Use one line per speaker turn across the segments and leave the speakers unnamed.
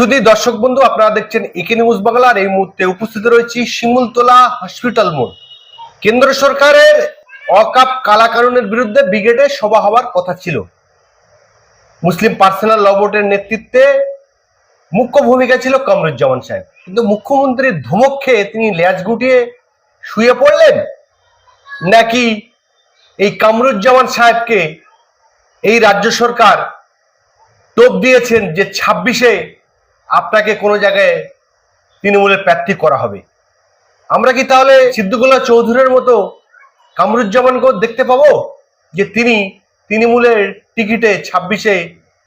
সুদী দর্শক বন্ধু, আপনারা দেখছেন ইকে নিউজ বাংলার এই মুহূর্তে উপস্থিত রয়েছি শিমুলতলা হসপিটাল মোড়। কেন্দ্র সরকারের অকাপ কালাকানুনের বিরুদ্ধে ব্রিগেডে সভা হওয়ার কথা ছিল। মুসলিম পার্সোনাল ল বোর্ডের নেতৃত্বে মুখ্য ভূমিকা ছিল কামরুজ্জামান সাহেব। কিন্তু মুখ্যমন্ত্রীর ধমক খেয়ে তিনি ল্যাজ গুটিয়ে শুয়ে পড়লেন? নাকি এই কামরুজ্জামান সাহেবকে এই রাজ্য সরকার টোপ দিয়েছেন যে ছাব্বিশে আপনাকে কোনো জায়গায় তৃণমূলের প্রার্থী করা হবে। আমরা কি তাহলে সিদ্দুকুল্লাহ চৌধুরীর মতো কামরুজ্জামানকেও দেখতে পাবো? যে তিনি তৃণমূলের টিকিটে ছাব্বিশে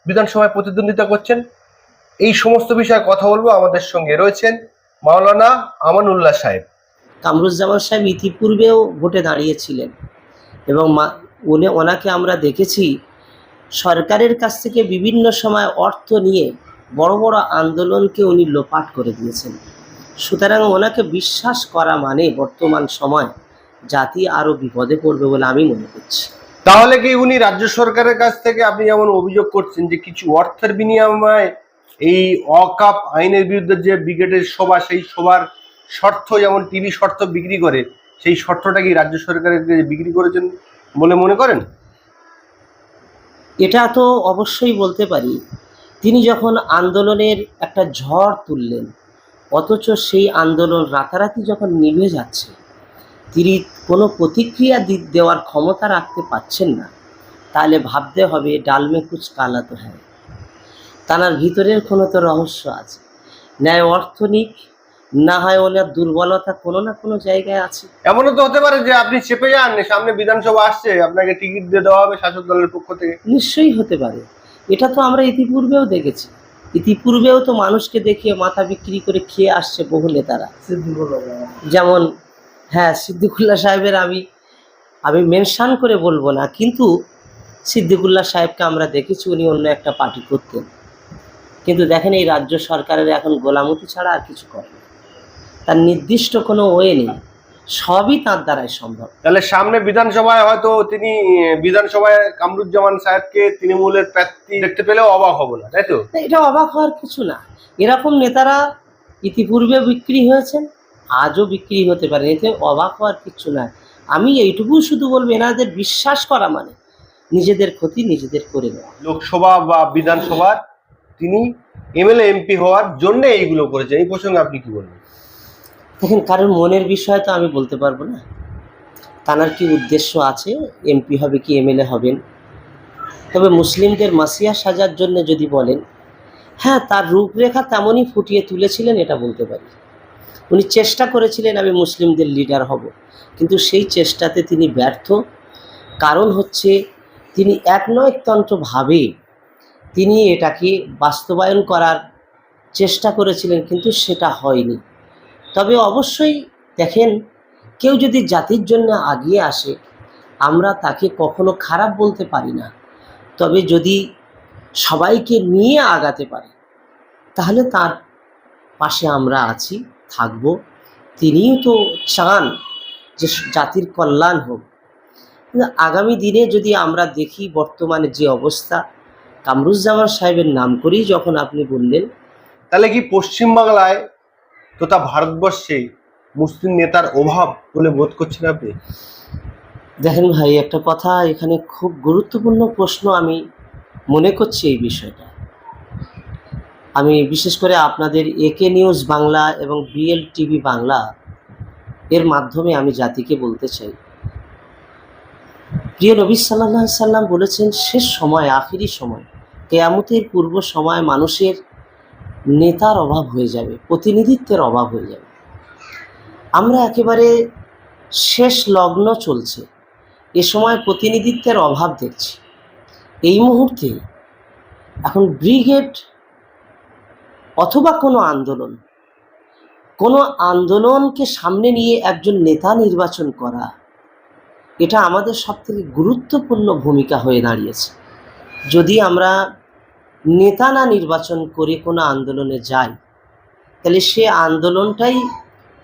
বিধানসভায় প্রতিদ্বন্দ্বিতা করছেন। এই সমস্ত বিষয়ে কথা বলব আমাদের সঙ্গে রয়েছেন মাওলানা আমানুল্লাহ সাহেব।
কামরুজ্জামান সাহেব ইতিপূর্বেও ভোটে দাঁড়িয়েছিলেন এবং উনি ওনাকে আমরা দেখেছি সরকারের কাছ থেকে বিভিন্ন সময় অর্থ নিয়ে বড় বড় আন্দোলনকে উনি লোপাট করে দিয়েছেন। সুতরাং ওনাকে বিশ্বাস করা মানে বর্তমান সময় জাতি আরও বিপদে পড়বে বলে আমি মনে করছি।
তাহলে কি উনি রাজ্য সরকারের কাছ থেকে আপনি যেমন অভিযোগ করছেন যে কিছু অর্থের বিনিময়ে এই অকাপ আইনের বিরুদ্ধে যে ব্রিগেডের সভা সেই সভার শর্ত যেমন টিভি শর্ত বিক্রি করে সেই শর্তটা কি রাজ্য সরকারের বিক্রি করেছেন বলে মনে করেন?
এটা তো অবশ্যই বলতে পারি। তিনি যখন আন্দোলনের একটা ঝড় তুললেন অথচ সেই আন্দোলন রাতারাতি যখন নিভে যাচ্ছে তিনি কোনো প্রতিক্রিয়া দি- দেওয়ার ক্ষমতা রাখতে পাচ্ছেন না। তাহলে ভাবতে হবে ডালমে কুচ কালা তো হ্যাঁ। তানার ভিতরের কোনো তো রহস্য আছে। ন্যায় অর্থনিক না হয় ওনার দুর্বলতা কোনো না কোনো জায়গায় আছে।
এমনও তো হতে পারে যে আপনি চেপে যান সামনে বিধানসভা আসছে আপনাকে টিকিট দিয়ে দেওয়া হবে শাসক দলের পক্ষ থেকে।
নিশ্চয়ই হতে পারে। এটা তো আমরা ইতিপূর্বেও দেখেছি। ইতিপূর্বেও তো মানুষকে দেখিয়ে মাথা বিক্রি করে খেয়ে আসছে বহু নেতারা যেমন হ্যাঁ সিদ্দিকুল্লাহ সাহেবের আমি আমি মেনশান করে বলব না কিন্তু সিদ্দিকুল্লাহ সাহেবকে আমরা দেখেছি উনি অন্য একটা পার্টি করতেন। কিন্তু দেখেন এই রাজ্য সরকারের এখন গোলামতি ছাড়া আর কিছু করে না। তার নির্দিষ্ট কোনো ওয়ে নেই। সবই তার দ্বারাই সম্ভব।
তাহলে সামনে বিধানসভায় হয়তো তিনি বিধানসভায় কামরুজ্জামান সাহেবকে তৃণমূলের প্রার্থী দেখতে পেলেও অবাক হব না তাই তো?
এটা অবাক হওয়ার কিছু না। এরকম নেতারা ইতিপূর্বে বিক্রি হয়েছেন আজও বিক্রি হতে পারে এতে অবাক হওয়ার কিছু না। আমি এইটুকু শুধু বলব এনাদের বিশ্বাস করা মানে নিজেদের ক্ষতি নিজেদের করে নেওয়া।
লোকসভা বা বিধানসভার তিনি এমএলএ এমপি হওয়ার জন্য এইগুলো করেছেন এই প্রসঙ্গে আপনি কি বলবেন?
দেখেন, কারোর মনের বিষয় তো আমি বলতে পারব না। তানার কি উদ্দেশ্য আছে? এমপি হবে কি এমএলএ হবেন তবে মুসলিমদের মাসিয়া সাজার জন্য যদি বলেন হ্যাঁ তার রূপরেখা তেমনই ফুটিয়ে তুলেছিলেন, এটা বলতে পারি। উনি চেষ্টা করেছিলেন আমি মুসলিমদের লিডার হব, কিন্তু সেই চেষ্টাতে তিনি ব্যর্থ। কারণ হচ্ছে, তিনি এক নয়তন্ত্রভাবে তিনি এটাকে বাস্তবায়ন করার চেষ্টা করেছিলেন, কিন্তু সেটা হয়নি। তবে অবশ্যই দেখেন, কেউ যদি জাতির জন্য আগিয়ে আসে, আমরা তাকে কখনো খারাপ বলতে পারি না। তবে যদি সবাইকে নিয়ে আগাতে পারে, তাহলে তার পাশে আমরা আছি, থাকব। তিনিও তো চান যে জাতির কল্যাণ হোক। আগামী দিনে যদি আমরা দেখি বর্তমানে যে অবস্থা, কামরুজ্জামান সাহেবের নাম করেই যখন আপনি বললেন,
তাহলে কি পশ্চিমবাংলায় তথা ভারতবর্ষে মুসলিম নেতার অভাব বলে বোধ করছেন আপনি?
দেখেন ভাই, একটা কথা, এখানে খুব গুরুত্বপূর্ণ প্রশ্ন আমি মনে করছি এই বিষয়টা। আমি বিশেষ করে আপনাদের একে নিউজ বাংলা এবং বিএল টিভি বাংলা এর মাধ্যমে আমি জাতিকে বলতে চাই। প্রিয় নবী সাল্লাহ সাল্লাম বলেছেন, শেষ সময়, আখিরি সময়, কেয়ামতের পূর্ব সময় মানুষের নেতার অভাব হয়ে যাবে, প্রতিনিধিত্বের অভাব হয়ে যাবে। আমরা একেবারে শেষ লগ্ন চলছে, এ সময় প্রতিনিধিত্বের অভাব দেখছি। এই মুহূর্তে এখন ব্রিগেড অথবা কোনো আন্দোলন, কোনো আন্দোলনকে সামনে নিয়ে একজন নেতা নির্বাচন করা, এটা আমাদের সবথেকে গুরুত্বপূর্ণ ভূমিকা হয়ে দাঁড়িয়েছে। যদি আমরা নেতা না নির্বাচন করে কোনো আন্দোলনে যাই তাহলে সে আন্দোলনটাই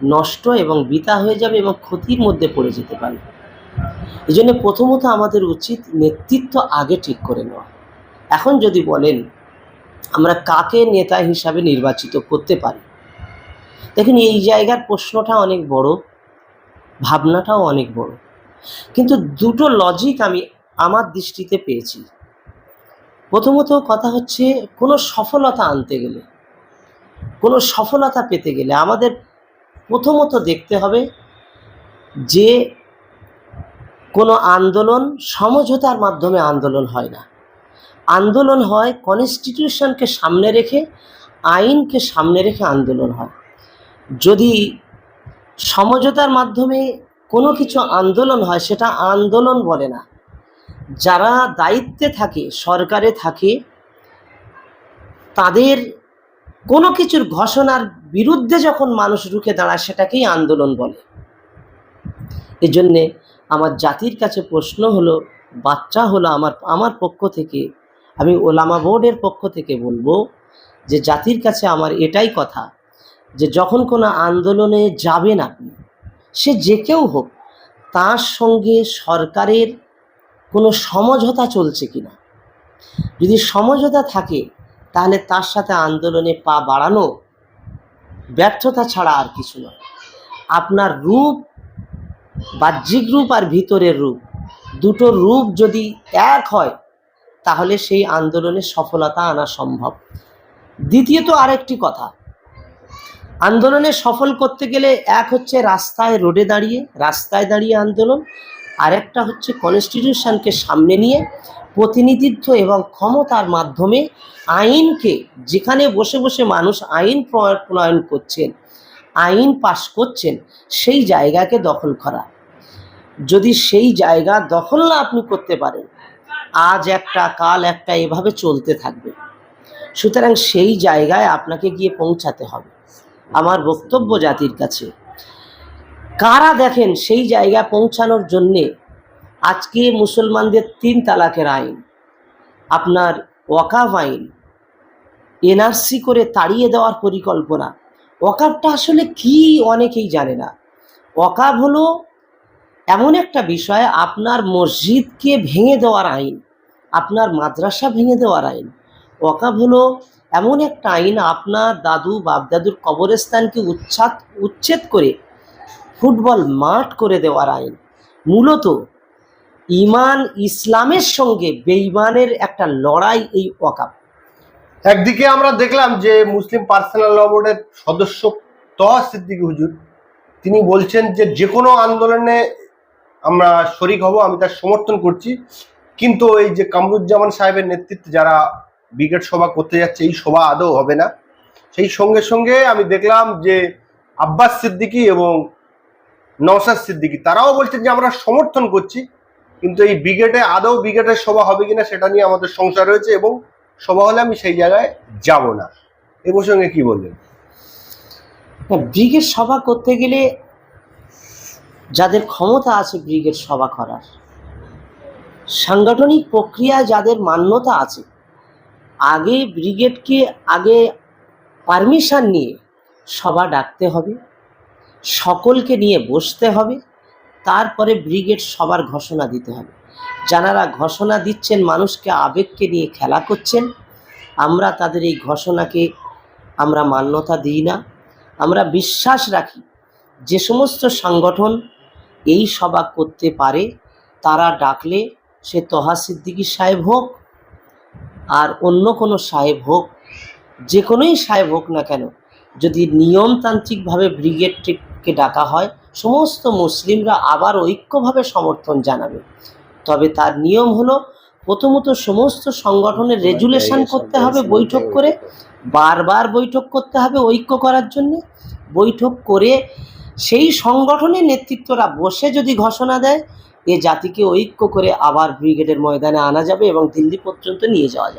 নষ্ট এবং বিতা হয়ে যাবে এবং ক্ষতির মধ্যে পড়ে যেতে পারে। এই জন্য প্রথমত আমাদের উচিত নেতৃত্ব আগে ঠিক করে নেওয়া। এখন যদি বলেন, আমরা কাকে নেতা হিসাবে নির্বাচিত করতে পারি? দেখুন, এই জায়গার প্রশ্নটা অনেক বড়, ভাবনাটাও অনেক বড়। কিন্তু দুটো লজিক আমি আমার দৃষ্টিতে পেয়েছি। প্রথমত কথা হচ্ছে, কোনো সফলতা আনতে গেলে, কোনো সফলতা পেতে গেলে আমাদের প্রথমত দেখতে হবে যে, কোনো আন্দোলন সমঝোতার মাধ্যমে আন্দোলন হয় না। আন্দোলন হয় কনস্টিটিউশনকে সামনে রেখে, আইনকে সামনে রেখে আন্দোলন হয়। যদি সমঝোতার মাধ্যমে কোনো কিছু আন্দোলন হয়, সেটা আন্দোলন বলে না। যারা দায়িত্বে থাকে, সরকারে থাকে, তাদের কোনো কিছুর ঘোষণার বিরুদ্ধে যখন মানুষ রুখে দাঁড়ায়, সেটাকেই আন্দোলন বলে। এই জন্যে আমার জাতির কাছে প্রশ্ন হলো, বাচ্চা হলো আমার আমার পক্ষ থেকে, আমি ওলামা বোর্ডের পক্ষ থেকে বলব যে, জাতির কাছে আমার এটাই কথা যে, যখন কোনো আন্দোলনে যাবেন আপনি, সে যে কেউ হোক, তার সঙ্গে সরকারের কোনো সমঝোতা চলছে কিনা? যদি সমঝোতা থাকে, তাহলে তার সাথে আন্দোলনে পা বাড়ানো ব্যর্থতা ছাড়া আর কিছু নয়। আপনার রূপ, বাহ্যিক রূপ আর ভিতরের রূপ, দুটো রূপ যদি এক হয়, তাহলে সেই আন্দোলনে সফলতা আনা সম্ভব। দ্বিতীয়ত আরেকটি কথা, আন্দোলনে সফল করতে গেলে এক হচ্ছে রাস্তায় রোডে দাঁড়িয়ে, রাস্তায় দাঁড়িয়ে আন্দোলন আরেকটা হচ্ছে কনস্টিটিউশনকে সামনে নিয়ে প্রতিনিধিত্ব এবং ক্ষমতার মাধ্যমে আইনকে, যেখানে বসে বসে মানুষ আইন প্রণয়ন করছেন, আইন পাশ করছেন, সেই জায়গাকে দখল করা। যদি সেই জায়গা দখল না আপনি করতে পারেন, আজ একটা, কাল একটা এভাবে চলতে থাকবে। সুতরাং সেই জায়গায় আপনাকে গিয়ে পৌঁছাতে হবে। আমার বক্তব্য জাতির কাছে। কারা দেখেন সেই জায়গায় পৌঁছানোর জন্যে আজকে মুসলমানদের তিন তালাকের আইন, আপনার ওয়াকাফ আইন, এনআরসি করে তাড়িয়ে দেওয়ার পরিকল্পনা। ওয়াকাফটা আসলে কি অনেকেই জানে না। ওয়াকাফ হলো এমন একটা বিষয়, আপনার মসজিদকে ভেঙে দেওয়ার আইন, আপনার মাদ্রাসা ভেঙে দেওয়ার আইন। ওয়াকাফ হলো এমন একটা আইন, আপনার দাদু বাপদাদুর কবরস্থানকে উচ্ছাদ, উচ্ছেদ করে ফুটবল মাঠ করে দেওয়ার আইন। মূলত ইমান ইসলামের সঙ্গে বেঈমানের একটা লড়াই এই ওয়াকাফ
একদিকে আমরা দেখলাম যে মুসলিম পার্সোনাল ল বোর্ডের সদস্য তহা সিদ্দিকী হুজুর, তিনি বলছেন যে যে কোনো আন্দোলনে আমরা শরিক হব, আমি তার সমর্থন করছি। কিন্তু এই যে কামরুজ্জামান সাহেবের নেতৃত্বে যারা ব্রিগেড সভা করতে যাচ্ছে, এই সভা আদৌ হবে না। সেই সঙ্গে সঙ্গে আমি দেখলাম যে আব্বাস সিদ্দিকী এবং নওসাদ সিদ্দিকি, তারাও বলছেন যে আমরা সমর্থন করছি, কিন্তু এই ব্রিগেডে আদৌ ব্রিগেডের সভা হবে কিনা সেটা নিয়ে আমাদের সংসার রয়েছে এবং সভা হলে আমি সেই জায়গায় যাব না। এ প্রসঙ্গে কি বলবেন?
ব্রিগেড সভা করতে গেলে যাদের ক্ষমতা আছে ব্রিগেড সভা করার, সাংগঠনিক প্রক্রিয়া যাদের মান্যতা আছে, আগে ব্রিগেডকে আগে পারমিশন নিয়ে সভা ডাকতে হবে। সকলকে নিয়ে বসতে হবে, তারপরে ব্রিগেড সবার ঘোষণা দিতে হবে। যারা ঘোষণা দিচ্ছেন, মানুষকে আবেগকে নিয়ে খেলা করছেন, আমরা তাদের এই ঘোষণাকে আমরা মান্যতা দিই না। আমরা বিশ্বাস রাখি, যে সমস্ত সংগঠন এই সভা করতে পারে, তারা ডাকলে সে তহা সিদ্দিকী সাহেব হোক, আর অন্য কোনো সাহেব হোক, যে কোনোই সাহেব হোক না কেন, যদি নিয়মতান্ত্রিকভাবে ব্রিগেডকে ডাকা হয়, সমস্ত মুসলিমরা আবার ঐক্যভাবে সমর্থন জানাবে। তবে তার নিয়ম হলো, প্রথমত সমস্ত সংগঠনের রেজুলেশন করতে হবে বৈঠক করে, বারবার বৈঠক করতে হবে ঐক্য করার জন্য। বৈঠক করে সেই সংগঠনের নেতৃত্বরা বসে যদি ঘোষণা দেয়, এ জাতিকে ঐক্য করে আবার ব্রিগেডের ময়দানে আনা যাবে এবং দিল্লি পর্যন্ত নিয়ে যাওয়া যাবে।